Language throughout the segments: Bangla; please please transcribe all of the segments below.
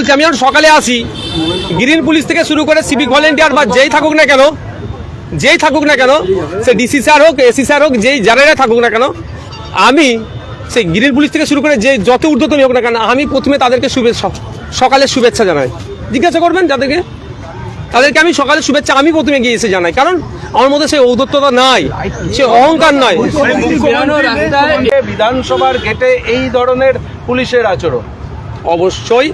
বলছি আমি যখন সকালে আসি। গ্রিন পুলিশ থেকে শুরু করে সিভিক ভলেন্টিয়ার বা যেই থাকুক না কেন যেই থাকুক না কেন সে ডিসি স্যার হোক এসি স্যার হোক যেই যারাই থাকুক না কেন আমি সেই গ্রিন পুলিশ থেকে শুরু করে যে যত ঊর্ধ্বতন হোক না কেন আমি প্রথমে তাদেরকে শুভেচ্ছা সকালে শুভেচ্ছা জানাই। জিজ্ঞাসা করবেন যাদেরকে? তাদেরকে আমি সকালে শুভেচ্ছা আমি প্রথমে গিয়ে এসে জানাই। কারণ আমার মধ্যে সেই ঔদ্ধত্যতা নাই সে অহংকার নয় বিধানসভার গেটে এই ধরনের পুলিশের আচরণ? অবশ্যই।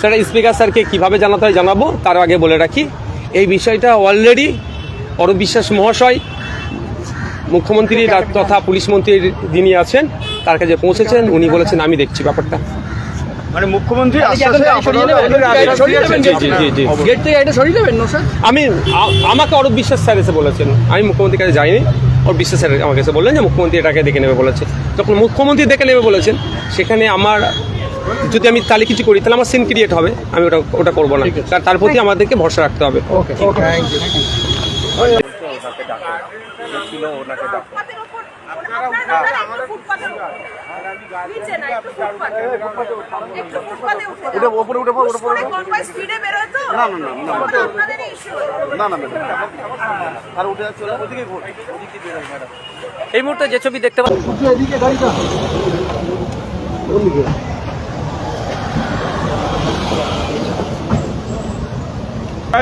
সেটা স্পিকার স্যারকে কীভাবে জানাতে হয় জানাব তার আগে বলে রাখি। এই বিষয়টা অলরেডি অরূপ বিশ্বাস মহাশয় মুখ্যমন্ত্রী তথা পুলিশ মন্ত্রী যিনি আছেন তার কাছে পৌঁছেছেন। উনি বলেছেন আমি দেখছি ব্যাপারটা। মানে মুখ্যমন্ত্রী আমি আমাকে অরূপ বিশ্বাস স্যার এসে বলেছেন। আমি মুখ্যমন্ত্রীর কাছে যাইনি। অরূপ বিশ্বাস স্যার আমাকে এসে বললেন যে মুখ্যমন্ত্রী এটাকে দেখে নেবে বলেছে। যখন মুখ্যমন্ত্রী দেখে নেবে বলেছেন সেখানে আমার যদি আমি তাহলে কিছু করি তাহলে আমার সিন ক্রিয়েট হবে। আমি ওটা ওটা করব না। তার তার প্রতি আমাদেরকে ভরসা রাখতে হবে। ফুটপাতের উপর আপনারা একটু ফুটপাতের উপর। নিচে না একটু ফুটপাতে একটু ফুটপাতে উঠে উঠে উপরে উঠে উপরে কনভয় স্পিডে বেরোয় তো না না না আপনাদের ইস্যু এই মুহূর্তে যে ছবি দেখতে পাচ্ছি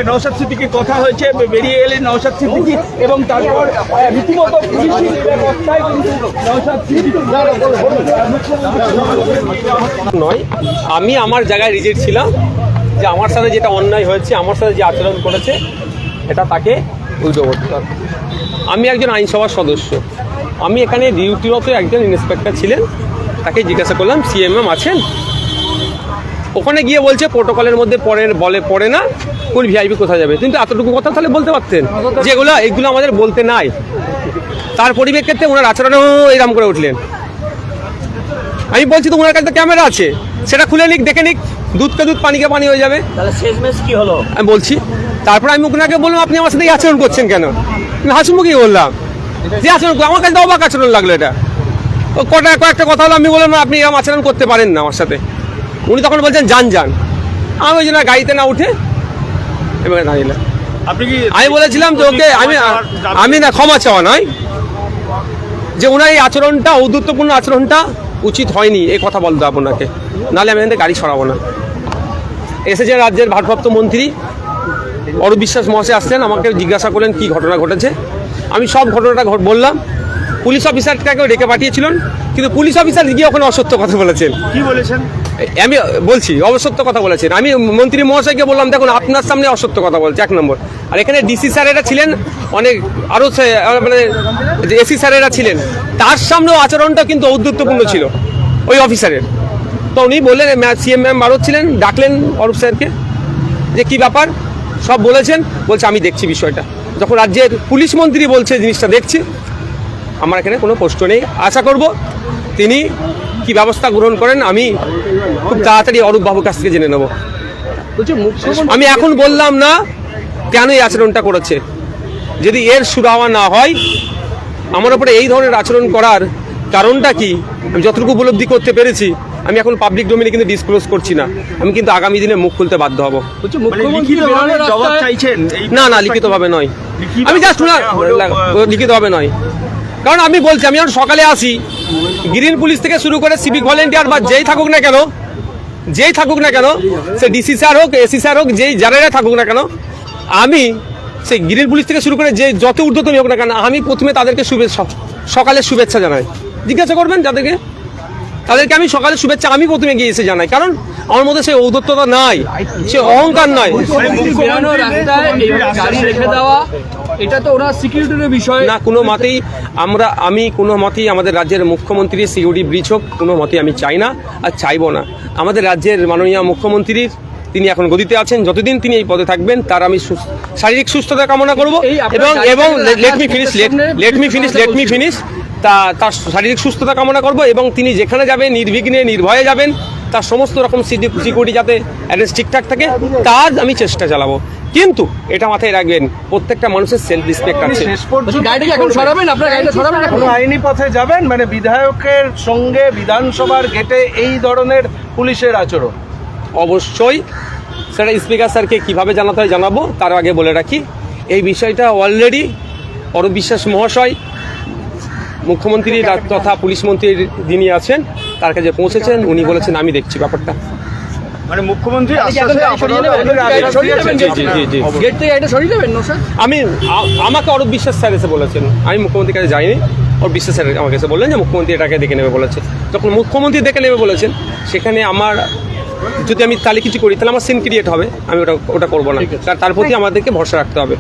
নৌসাদ সিদ্দিকির কথা হয়েছে বেরিয়ে এলেন নৌসাদ সিদ্দিকি এবং তারপর রীতিমতো নয়, আমি আমার জায়গায় রিজেক্ট ছিলাম যে আমার সাথে যেটা অন্যায় হয়েছে, আমার সাথে যে আচরণ করেছে, এটা তাকে উল্টো করতে হবে। আমি একজন আইনসভার সদস্য। আমি এখানে ডিউটিরত একজন ইন্সপেক্টর ছিলেন, তাকে জিজ্ঞাসা করলাম, সিএমএম আছেন? ওখানে গিয়ে বলছে প্রোটোকলের মধ্যে পড়ে বলে পড়ে না কোন ভিআইপি কোথায় যাবে? কিন্তু এতটুকু কথা তাহলে বলতে পারতেন যেগুলো এইগুলো আমাদের বলতে নাই। তার পরিপ্রেক্ষিতে ওনার আচরণেও এরম করে উঠলেন। আমি বলছি তো ওনার কাছে তো ক্যামেরা আছে। সেটা খুলে নিক দেখে নিক দুধকে দুধ পানিকে পানি হয়ে যাবে। তাহলে শেষমেশ কি হলো? আমি বলছি তারপর আমি ওনাকে বললাম আপনি আমার সাথে এই আচরণ করছেন কেন? আমি হাসিমুখী বললাম যে আচরণ আমার কাছে অবাক আচরণ লাগল এটা। ও কটা কয়েকটা কথা হলো আমি বললাম আপনি এরকম আচরণ করতে পারেন না আমার সাথে। উনি তখন বলছেন যান যান। আমি ওই জন্য গাড়িতে না উঠে এবারে দাঁড়িয়ে আপনি কি আমি বলেছিলাম যে ওকে আমি আমি না ক্ষমা চাওয়া নয়। যে ওনার এই আচরণটা ঔদ্ধত্যপূর্ণ আচরণটা উচিত হয়নি এই কথা বলতে ওনাকে। নাহলে আমি এখান গাড়ি সরাবো না। এসেছে রাজ্যের ভারপ্রাপ্ত মন্ত্রী। অরূপ বিশ্বাস মহাশয় আসলেন আমাকে জিজ্ঞাসা করলেন কি ঘটনা ঘটেছে? আমি সব ঘটনাটা বললাম। পুলিশ অফিসারটাকেও ডেকে পাঠিয়েছিলেন। কিন্তু পুলিশ অফিসার গিয়ে ওখানে অসত্য কথা বলেছেন। কি বলেছেন? আমি বলছি অসত্য কথা বলেছেন। আমি মন্ত্রী মহাশয়কে বললাম দেখুন আপনার সামনে অসত্য কথা বলছে। এক নম্বর। আর এখানে ডিসি স্যারেরা ছিলেন অনেক আরও মানে এসি স্যারেরা ছিলেন তার সামনেও আচরণটা কিন্তু ঔদ্ধত্যপূর্ণ ছিল ওই অফিসারের। তো উনি বললেন সিএম ম্যাম ভারত ছিলেন ডাকলেন অরূপ স্যারকে যে কি ব্যাপার? সব বলেছেন। বলছে আমি দেখছি বিষয়টা। যখন রাজ্যের পুলিশ মন্ত্রী বলছে জিনিসটা দেখছি। আমার এখানে কোনো প্রশ্ন নেই। আশা করব তিনি কি ব্যবস্থা গ্রহণ করেন আমি খুব তাড়াতাড়ি অরূপ বাবুর কাছ থেকে জেনে নেব। আমি এখন বললাম না কেন এই আচরণটা করেছে। যদি এর সুরাহা না হয় আমার উপরে এই ধরনের আচরণ করার কারণটা কি? আমি যতটুকু উপলব্ধি করতে পেরেছি আমি এখন পাবলিক ডোমেনে কিন্তু ডিসক্লোজ করছি না। আমি কিন্তু আগামী দিনে মুখ খুলতে বাধ্য হব। বলছি মানে না না লিখিতভাবে নয়। আমি জাস্ট লিখিতভাবে নয়। কারণ আমি বলছি আমি যখন সকালে আসি। গ্রিন পুলিশ থেকে শুরু করে সিভিক ভলেন্টিয়ার বা যেই থাকুক না কেন যেই থাকুক না কেন সে ডিসি স্যার হোক এসি স্যার হোক যেই যারাই থাকুক না কেন আমি সেই গ্রিন পুলিশ থেকে শুরু করে যে যত ঊর্ধ্বতন হোক না কেন আমি প্রথমে তাদেরকে শুভেচ্ছা সকালে শুভেচ্ছা জানাই। জিজ্ঞাসা করবেন যাদেরকে? তাদেরকে আমি সকালে শুভেচ্ছা আমি প্রথমে গিয়ে এসে জানাই। কারণ আমার মধ্যে সেই ঔদ্ধত্যতা নাই সে অহংকার দেওয়া এটা তো ওরা সিকিউরিটির বিষয়। না কোনো মতেই আমরা আমি কোনো মতেই আমাদের রাজ্যের মুখ্যমন্ত্রীর সিকিউরিটি ব্রিচ হোক কোনো মতেই আমি চাই না আর চাইব না। আমাদের রাজ্যের মাননীয় মুখ্যমন্ত্রীর তিনি এখন গদিতে আছেন যতদিন তিনি এই পদে থাকবেন তার আমি শারীরিক সুস্থতা কামনা করব এবং এবং থেকে লেট মি রাখার finish let me finish let me finish তা তার শারীরিক সুস্থতা কামনা করব এবং তিনি যেখানে যাবেন নির্বিঘ্নে নির্ভয়ে যাবেন তার সমস্ত রকম সিকিউরিটি যাতে অ্যারেস্ট ঠিকঠাক থাকে তার আমি চেষ্টা চালাবো। কিন্তু এটা মাথায় রাখবেন প্রত্যেকটা মানুষের সেলফ রেসপেক্ট আছে। আইনি পথে যাবেন মানে বিধায়কের সঙ্গে বিধানসভার গেটে এই ধরনের পুলিশের আচরণ। অবশ্যই সেটা স্পিকার স্যারকে কীভাবে জানাতে হয় জানাব তার আগে বলে রাখি এই বিষয়টা অলরেডি অরূপ বিশ্বাস মহাশয় মুখ্যমন্ত্রী তথা পুলিশ মন্ত্রী যিনি আছেন তার কাছে পৌঁছেছেন উনি বলেছেন আমি দেখছি ব্যাপারটা। মানে মুখ্যমন্ত্রী। গেট থেকে এটা সরিয়ে দেবেন আমি আমাকে অরূপ বিশ্বাস স্যার এসে বলেছেন। আমি মুখ্যমন্ত্রীর কাছে যাইনি। ওর বিশ্বাস স্যার আমাকে এসে বললেন যে মুখ্যমন্ত্রী এটাকে দেখে নেবে বলেছে। যখন মুখ্যমন্ত্রী দেখে নেবে বলেছেন সেখানে আমার যদি আমি তাহলে কিছু করি তাহলে আমার সিন ক্রিয়েট হবে। আমি ওটা ওটা করব না। তার- তার প্রতি আমাদেরকে ভরসা রাখতে হবে।